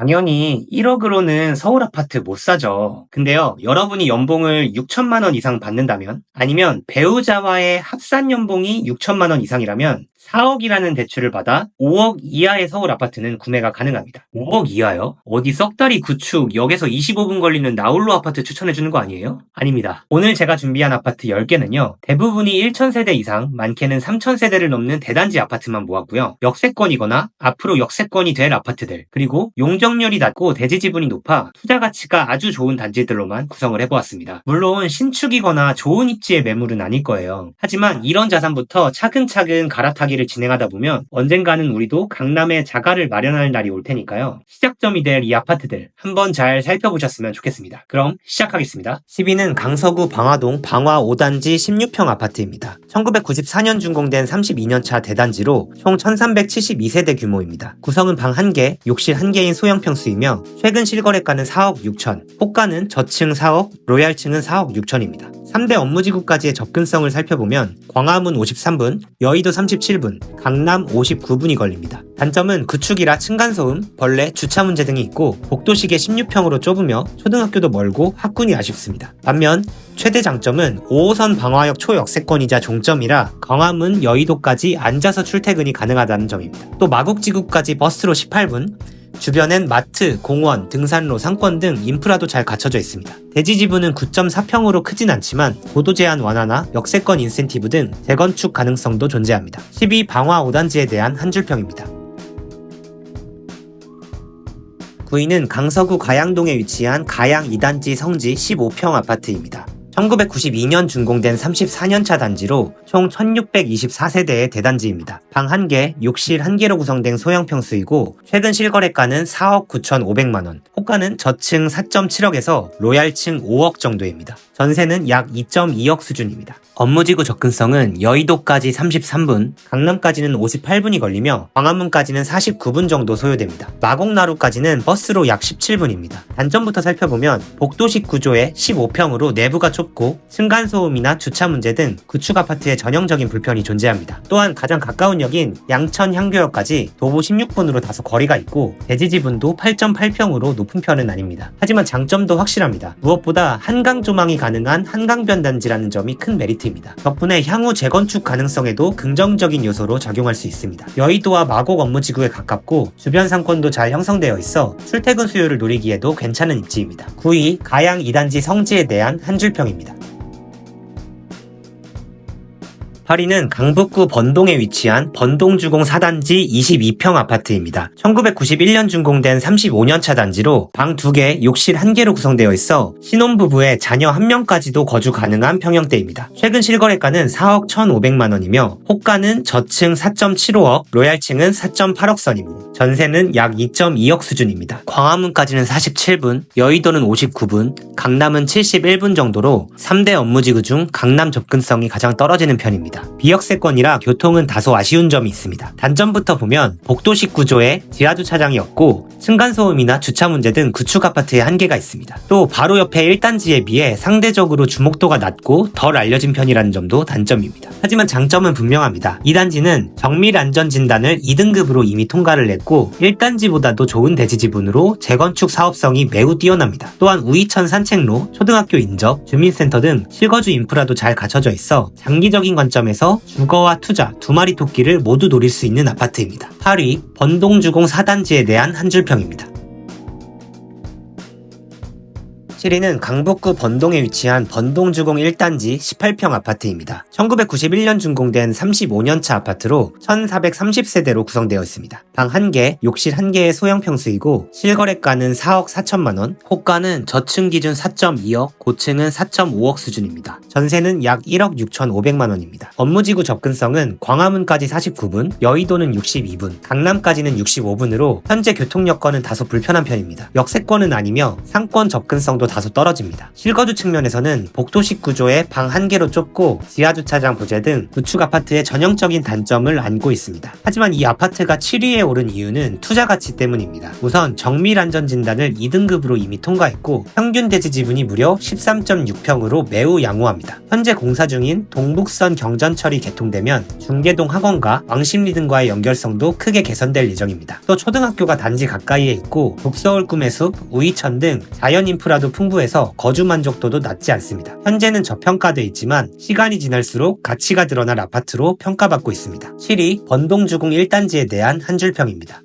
당연히 1억으로는 서울 아파트 못 사죠. 근데요, 여러분이 연봉을 6천만 원 이상 받는다면, 아니면 배우자와의 합산 연봉이 6천만 원 이상이라면 4억이라는 대출을 받아 5억 이하의 서울 아파트는 구매가 가능합니다. 5억 이하요? 어디 썩다리 구축, 역에서 25분 걸리는 나홀로 아파트 추천해주는 거 아니에요? 아닙니다. 오늘 제가 준비한 아파트 10개는요, 대부분이 1,000세대 이상, 많게는 3,000세대를 넘는 대단지 아파트만 모았고요. 역세권이거나 앞으로 역세권이 될 아파트들, 그리고 용 적률이 낮고 대지 지분이 높아 투자 가치가 아주 좋은 단지들로만 구성을 해보았습니다. 물론 신축이거나 좋은 입지의 매물은 아닐 거예요. 하지만 이런 자산부터 차근차근 갈아타기를 진행하다 보면 언젠가는 우리도 강남에 자가를 마련할 날이 올 테니까요. 시작점이 될 이 아파트들 한번 잘 살펴보셨으면 좋겠습니다. 그럼 시작하겠습니다. 12는 강서구 방화동 방화 5단지 16평 아파트입니다. 1994년 준공된 32년차 대단지로 총 1372세대 규모입니다. 구성은 방 1개, 욕실 1개인 소형 평수이며 최근 실거래가는 4억 6천, 호가는 저층 4억, 로얄층은 4억 6천입니다. 3대 업무지구까지의 접근성을 살펴보면 광화문 53분, 여의도 37분, 강남 59분이 걸립니다. 단점은 구축이라 층간소음, 벌레, 주차 문제 등이 있고 복도시계 16평으로 좁으며 초등학교도 멀고 학군이 아쉽습니다. 반면 최대 장점은 5호선 방화역 초역세권이자 종점이라 광화문, 여의도까지 앉아서 출퇴근이 가능하다는 점입니다. 또 마곡지구까지 버스로 18분, 주변엔 마트, 공원, 등산로, 상권 등 인프라도 잘 갖춰져 있습니다. 대지 지분은 9.4평으로 크진 않지만 고도 제한 완화나 역세권 인센티브 등 재건축 가능성도 존재합니다. 12 방화 5단지에 대한 한 줄평입니다. 9위는 강서구 가양동에 위치한 가양 2단지 성지 15평 아파트입니다. 1992년 준공된 34년차 단지로 총 1624세대의 대단지입니다. 방 1개, 욕실 1개로 구성된 소형 평수이고 최근 실거래가는 4억 9,500만원, 호가는 저층 4.7억에서 로얄층 5억 정도입니다. 전세는 약 2.2억 수준입니다. 업무지구 접근성은 여의도까지 33분, 강남까지는 58분이 걸리며 광화문까지는 49분 정도 소요됩니다. 마곡나루까지는 버스로 약 17분입니다. 단점부터 살펴보면 복도식 구조의 15평으로 내부가 좁고 층간소음이나 주차 문제 등 구축 아파트의 전형적인 불편이 존재합니다. 또한 가장 가까운 역인 양천 향교역까지 도보 16분으로 다소 거리가 있고 대지 지분도 8.8평으로 높은 편은 아닙니다. 하지만 장점도 확실합니다. 무엇보다 한강 조망이 가 능한 한강변 단지라는 점이 큰 메리트입니다. 덕분에 향후 재건축 가능성에도 긍정적인 요소로 작용할 수 있습니다. 여의도와 마곡 업무지구에 가깝고 주변 상권도 잘 형성되어 있어 출퇴근 수요를 노리기에도 괜찮은 입지입니다. 9위 가양 2단지 성지에 대한 한 줄평입니다. 8위는 강북구 번동에 위치한 번동주공 4단지 22평 아파트입니다. 1991년 준공된 35년차 단지로 방 2개, 욕실 1개로 구성되어 있어 신혼부부의 자녀 1명까지도 거주 가능한 평형대입니다. 최근 실거래가는 4억 1,500만원이며 호가는 저층 4.75억, 로얄층은 4.8억 선입니다. 전세는 약 2.2억 수준입니다. 광화문까지는 47분, 여의도는 59분, 강남은 71분 정도로 3대 업무지구 중 강남 접근성이 가장 떨어지는 편입니다. 비역세권이라 교통은 다소 아쉬운 점이 있습니다. 단점부터 보면 복도식 구조에 지하주차장이 없고 층간소음이나 주차 문제 등 구축 아파트에 한계가 있습니다. 또 바로 옆에 1단지에 비해 상대적으로 주목도가 낮고 덜 알려진 편이라는 점도 단점입니다. 하지만 장점은 분명합니다. 2단지는 정밀 안전 진단을 2등급으로 이미 통과를 했고 1단지보다도 좋은 대지 지분으로 재건축 사업성이 매우 뛰어납니다. 또한 우이천 산책로, 초등학교 인접, 주민센터 등 실거주 인프라도 잘 갖춰져 있어 장기적인 관점에서 주거와 투자 두 마리 토끼를 모두 노릴 수 있는 아파트입니다. 8위 번동주공 4단지에 대한 한 줄평입니다. 7위는 강북구 번동에 위치한 번동주공 1단지 18평 아파트입니다. 1991년 준공된 35년차 아파트로 1430세대로 구성되어 있습니다. 방 1개, 욕실 1개의 소형 평수이고 실거래가는 4억 4천만원, 호가는 저층 기준 4.2억, 고층은 4.5억 수준입니다. 전세는 약 1억 6천5백만원입니다. 업무지구 접근성은 광화문까지 49분, 여의도는 62분, 강남까지는 65분으로 현재 교통 여건은 다소 불편한 편입니다. 역세권은 아니며 상권 접근성도 다소 떨어집니다. 실거주 측면에서는 복도식 구조의 방 한 개로 좁고 지하 주차장 부재 등 구축 아파트의 전형적인 단점을 안고 있습니다. 하지만 이 아파트가 7위에 오른 이유는 투자 가치 때문입니다. 우선 정밀 안전 진단을 2등급으로 이미 통과했고 평균 대지 지분이 무려 13.6평으로 매우 양호합니다. 현재 공사 중인 동북선 경전철이 개통되면 중계동 학원과 왕십리 등과의 연결성도 크게 개선될 예정입니다. 또 초등학교가 단지 가까이에 있고 독서울 꿈의 숲, 우이천 등 자연 인프라도 풍부해서 거주 만족도도 낮지 않습니다. 현재는 저평가돼 있지만 시간이 지날수록 가치가 드러날 아파트로 평가받고 있습니다. 7위 번동주공 1단지에 대한 한 줄평입니다.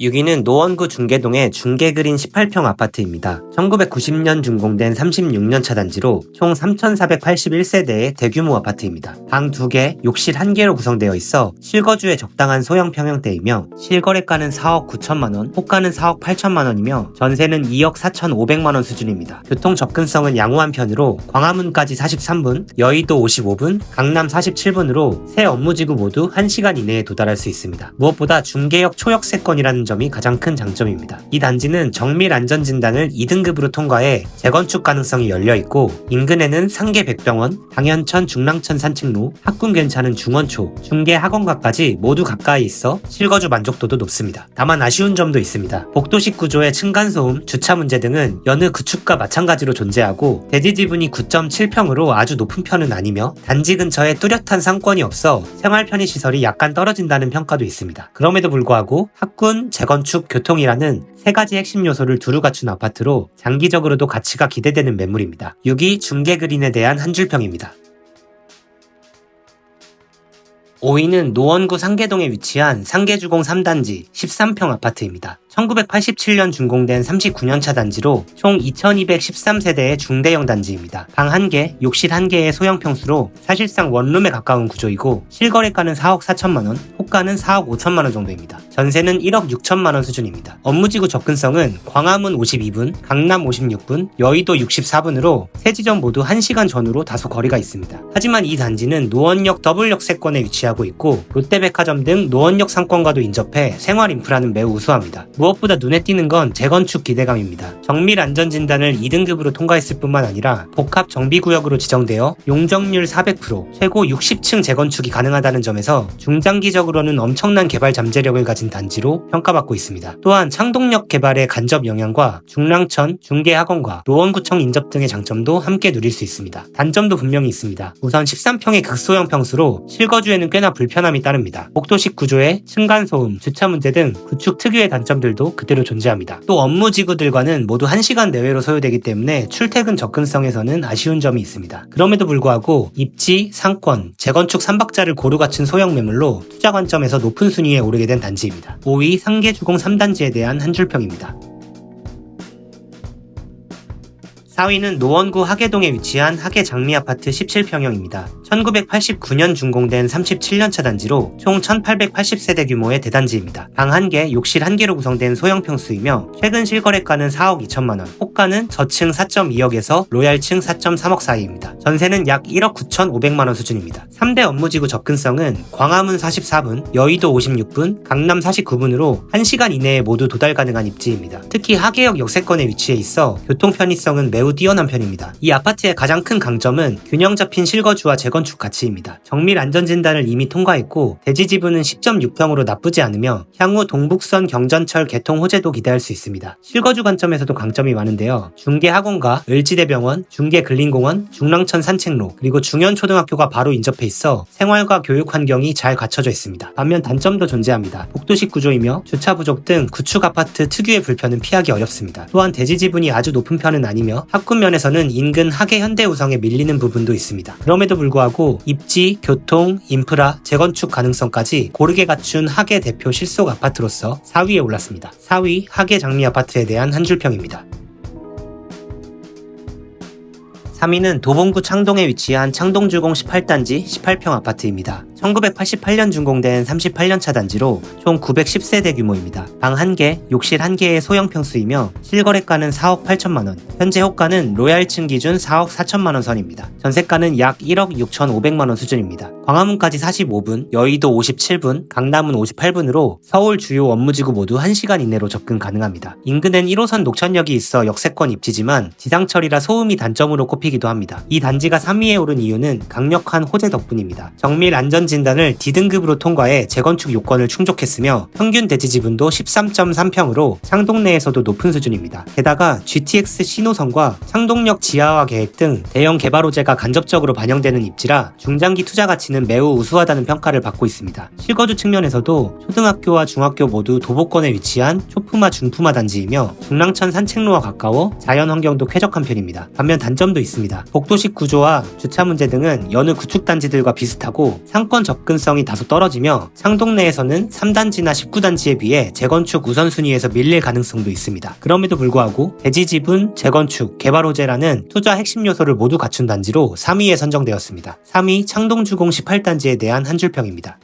6위는 노원구 중계동의 중계그린 18평 아파트입니다. 1990년 준공된 36년차 단지로 총 3,481세대의 대규모 아파트입니다. 방 2개, 욕실 1개로 구성되어 있어 실거주에 적당한 소형 평형대이며 실거래가는 4억 9천만원, 호가는 4억 8천만원이며 전세는 2억 4천5백만원 수준입니다. 교통 접근성은 양호한 편으로 광화문까지 43분, 여의도 55분, 강남 47분으로 새 업무지구 모두 1시간 이내에 도달할 수 있습니다. 무엇보다 중계역 초역세권이라는 점이 가장 큰 장점입니다. 이 단지는 정밀 안전 진단을 2등급 으로 통과해 재건축 가능성이 열려 있고 인근에는 상계 백병원, 당연천 중랑천 산책로, 학군 괜찮은 중원초, 중계 학원가까지 모두 가까이 있어 실거주 만족도도 높습니다. 다만 아쉬운 점도 있습니다. 복도식 구조의 층간소음, 주차 문제 등은 여느 구축과 마찬가지로 존재하고 대지 지분이 9.7평으로 아주 높은 편은 아니며 단지 근처에 뚜렷한 상권이 없어 생활 편의 시설이 약간 떨어진다는 평가도 있습니다. 그럼에도 불구하고 학군, 재건축, 교통이라는 세 가지 핵심 요소를 두루 갖춘 아파트로 장기적으로도 가치가 기대되는 매물입니다. 6위 중계 그린에 대한 한 줄평입니다. 5위는 노원구 상계동에 위치한 상계주공 3단지 13평 아파트입니다. 1987년 준공된 39년차 단지로 총 2213세대의 중대형 단지입니다. 방 1개, 욕실 1개의 소형 평수로 사실상 원룸에 가까운 구조이고 실거래가는 4억 4천만원, 호가는 4억 5천만원 정도입니다. 전세는 1억 6천만원 수준입니다. 업무지구 접근성은 광화문 52분, 강남 56분, 여의도 64분으로 세 지점 모두 1시간 전후로 다소 거리가 있습니다. 하지만 이 단지는 노원역 더블역세권에 위치 하고 있고 롯데백화점 등 노원역 상권과도 인접해 생활 인프라는 매우 우수합니다. 무엇보다 눈에 띄는 건 재건축 기대감입니다. 정밀 안전 진단을 2등급으로 통과했을 뿐만 아니라 복합 정비구역으로 지정되어 용적률 400%, 최고 60층 재건축이 가능하다는 점에서 중장기적으로는 엄청난 개발 잠재력을 가진 단지로 평가받고 있습니다. 또한 창동역 개발의 간접 영향과 중랑천, 중계학원과 노원구청 인접 등의 장점도 함께 누릴 수 있습니다. 단점도 분명히 있습니다. 우선 13평의 극소형 평수로 실거주에는 꽤나 불편함이 따릅니다. 복도식 구조에 층간소음, 주차 문제 등 구축 특유의 단점들 기술도 그대로 존재합니다. 또 업무 지구들과는 모두 1시간 내외로 소요되기 때문에 출퇴근 접근성에서는 아쉬운 점이 있습니다. 그럼에도 불구하고 입지, 상권, 재건축 3박자를 고루 갖춘 소형 매물로 투자 관점에서 높은 순위에 오르게 된 단지입니다. 5위 상계주공 3단지에 대한 한 줄평입니다. 4위는 노원구 하계동에 위치한 하계 장미 아파트 17평형입니다. 1989년 준공된 37년차 단지로 총 1880세대 규모의 대단지입니다. 방 1개, 욕실 1개로 구성된 소형 평수이며 최근 실거래가는 4억 2천만원, 호가는 저층 4.2억에서 로얄층 4.3억 사이입니다. 전세는 약 1억 9천5백만원 수준입니다. 3대 업무지구 접근성은 광화문 44분, 여의도 56분, 강남 49분으로 1시간 이내에 모두 도달 가능한 입지입니다. 특히 하계역 역세권에 위치해 있어 교통 편의성은 매우 뛰어난 편입니다. 이 아파트의 가장 큰 강점은 균형 잡힌 실거주와 재건 축 가치입니다. 정밀 안전 진단을 이미 통과했고 대지 지분은 10.6평으로 나쁘지 않으며 향후 동북선 경전철 개통 호재도 기대할 수 있습니다. 실거주 관점에서도 강점이 많은데요. 중계 학원과 을지대병원, 중계 근린공원, 중랑천 산책로 그리고 중현초등학교가 바로 인접해 있어 생활과 교육 환경이 잘 갖춰져 있습니다. 반면 단점도 존재합니다. 복도식 구조이며 주차 부족 등 구축 아파트 특유의 불편은 피하기 어렵습니다. 또한 대지 지분이 아주 높은 편은 아니며 학군 면에서는 인근 하계 현대우성에 밀리는 부분도 있습니다. 그럼에도 불구하고 입지, 교통, 인프라, 재건축 가능성까지 고르게 갖춘 하계 대표 실속 아파트로서 4위에 올랐습니다. 4위 하계 장미 아파트에 대한 한 줄평입니다. 3위는 도봉구 창동에 위치한 창동주공 18단지 18평 아파트입니다. 1988년 준공된 38년차 단지로 총 910세대 규모입니다. 방 1개, 욕실 1개의 소형 평수이며 실거래가는 4억 8천만 원, 현재 호가는 로얄층 기준 4억 4천만 원 선입니다. 전세가는 약 1억 6천5백만 원 수준입니다. 광화문까지 45분, 여의도 57분, 강남은 58분으로 서울 주요 업무지구 모두 1시간 이내로 접근 가능합니다. 인근엔 1호선 녹천역이 있어 역세권 입지지만 지상철이라 소음이 단점으로 꼽히기도 합니다. 이 단지가 3위에 오른 이유는 강력한 호재 덕분입니다. 정밀 안전 진단을 D등급으로 통과해 재건축 요건을 충족했으며 평균 대지 지분도 13.3평으로 창동 내에서도 높은 수준입니다. 게다가 GTX 신호선과 창동역 지하화 계획 등 대형 개발 호재가 간접적으로 반영되는 입지라 중장기 투자 가치는 매우 우수하다는 평가를 받고 있습니다. 실거주 측면에서도 초등학교와 중학교 모두 도보권에 위치한 초품화 중품화 단지이며 중랑천 산책로와 가까워 자연 환경도 쾌적한 편입니다. 반면 단점도 있습니다. 복도식 구조와 주차 문제 등은 여느 구축 단지들과 비슷하고 상권 접근성이 다소 떨어지며 창동 내에서는 3단지나 19단지에 비해 재건축 우선순위에서 밀릴 가능성도 있습니다. 그럼에도 불구하고 대지 지분, 재건축, 개발 호재라는 투자 핵심 요소를 모두 갖춘 단지로 3위에 선정되었습니다. 3위 창동주공 18단지에 대한 한 줄평입니다.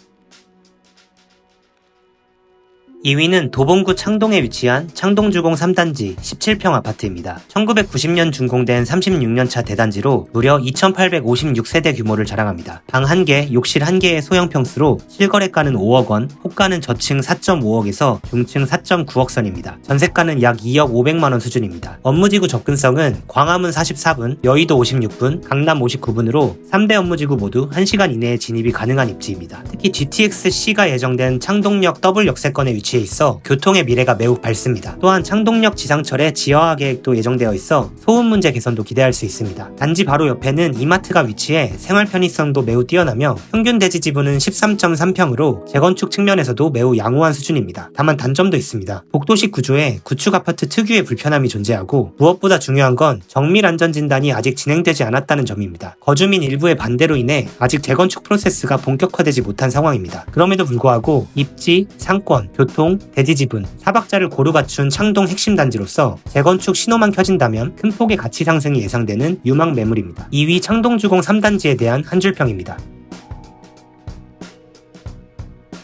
2위는 도봉구 창동에 위치한 창동주공 3단지 17평 아파트입니다. 1990년 준공된 36년차 대단지로 무려 2,856세대 규모를 자랑합니다. 방 1개, 욕실 1개의 소형 평수로 실거래가는 5억 원, 호가는 저층 4.5억에서 중층 4.9억 선입니다. 전세가는 약 2억 500만 원 수준입니다. 업무지구 접근성은 광화문 44분, 여의도 56분, 강남 59분으로 3대 업무지구 모두 1시간 이내에 진입이 가능한 입지입니다. 특히 GTX-C가 예정된 창동역 더블 역세권에 위치해 있어 교통의 미래가 매우 밝습니다. 또한 창동역 지상철에 지하화 계획도 예정되어 있어 소음 문제 개선도 기대할 수 있습니다. 단지 바로 옆에는 이마트가 위치해 생활 편의성도 매우 뛰어나며 평균 대지 지분은 13.3평으로 재건축 측면에서도 매우 양호한 수준입니다. 다만 단점도 있습니다. 복도식 구조에 구축 아파트 특유의 불편함이 존재하고 무엇보다 중요한 건 정밀 안전 진단이 아직 진행되지 않았다는 점입니다. 거주민 일부의 반대로 인해 아직 재건축 프로세스가 본격화되지 못한 상황입니다. 그럼에도 불구하고 입지, 상권, 교통, 대지 지분, 사박자를 고루 갖춘 창동 핵심 단지로서 재건축 신호만 켜진다면 큰 폭의 가치 상승이 예상되는 유망 매물입니다. 2위 창동주공 3단지에 대한 한 줄평입니다.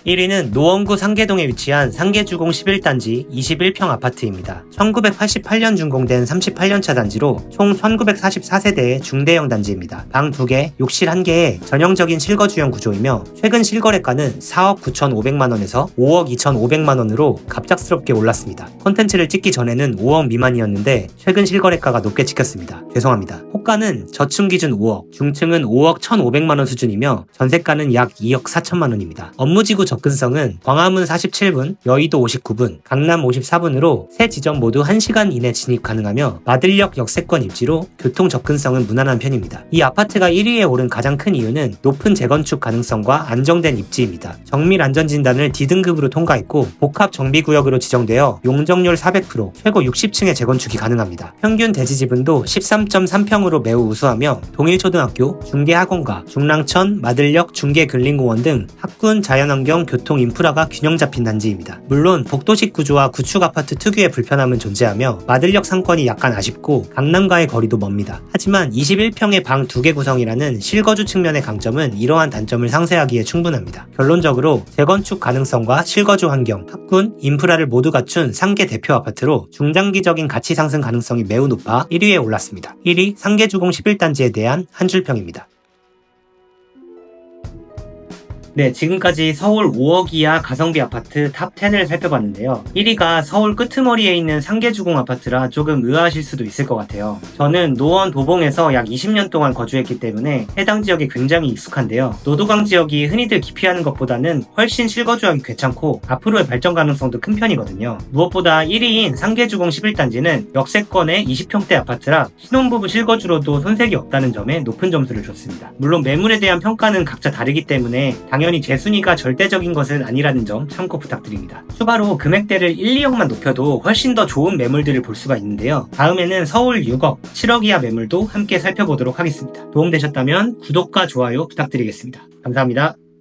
1위는 노원구 상계동에 위치한 상계주공 11단지 21평 아파트입니다. 1988년 준공된 38년차 단지로 총 1944세대의 중대형 단지입니다. 방 2개, 욕실 1개의 전형적인 실거주형 구조이며 최근 실거래가는 4억 9,500만원에서 5억 2,500만원으로 갑작스럽게 올랐습니다. 콘텐츠를 찍기 전에는 5억 미만이었는데 최근 실거래가가 높게 찍혔습니다. 죄송합니다. 호가는 저층 기준 5억, 중층은 5억 1,500만원 수준이며 전세가는 약 2억 4천만원입니다. 업무지구 접근성은 광화문 47분, 여의도 59분, 강남 54분으로 세 지점 모두 1시간 이내 진입 가능하며 마들역 역세권 입지로 교통 접근성은 무난한 편입니다. 이 아파트가 1위에 오른 가장 큰 이유는 높은 재건축 가능성과 안정된 입지입니다. 정밀 안전 진단을 D등급으로 통과했고 복합 정비구역으로 지정되어 용적률 400%, 최고 60층의 재건축이 가능합니다. 평균 대지 지분도 13.3평으로 매우 우수하며 동일초등학교, 중계학원과 중랑천, 마들역, 중계근린공원 등 학군, 자연환경, 교통 인프라가 균형 잡힌 단지입니다. 물론 복도식 구조와 구축 아파트 특유의 불편함은 존재하며 마들역 상권이 약간 아쉽고 강남과의 거리도 멉니다. 하지만 21평의 방 2개 구성이라는 실거주 측면의 강점은 이러한 단점을 상쇄하기에 충분합니다. 결론적으로 재건축 가능성과 실거주 환경, 학군, 인프라를 모두 갖춘 상계 대표 아파트로 중장기적인 가치 상승 가능성이 매우 높아 1위에 올랐습니다. 1위 상계주공 11단지에 대한 한 줄평입니다. 네, 지금까지 서울 5억 이하 가성비 아파트 탑 10을 살펴봤는데요. 1위가 서울 끄트머리에 있는 상계주공 아파트라 조금 의아하실 수도 있을 것 같아요. 저는 노원 도봉에서 약 20년 동안 거주했기 때문에 해당 지역에 굉장히 익숙한데요. 노도강 지역이 흔히들 기피하는 것보다는 훨씬 실거주하기 괜찮고 앞으로의 발전 가능성도 큰 편이거든요. 무엇보다 1위인 상계주공 11단지는 역세권의 20평대 아파트라 신혼부부 실거주로도 손색이 없다는 점에 높은 점수를 줬습니다. 물론 매물에 대한 평가는 각자 다르기 때문에 당연히 제 순위가 절대적인 것은 아니라는 점 참고 부탁드립니다. 추가로 금액대를 1, 2억만 높여도 훨씬 더 좋은 매물들을 볼 수가 있는데요. 다음에는 서울 6억, 7억 이하 매물도 함께 살펴보도록 하겠습니다. 도움되셨다면 구독과 좋아요 부탁드리겠습니다. 감사합니다.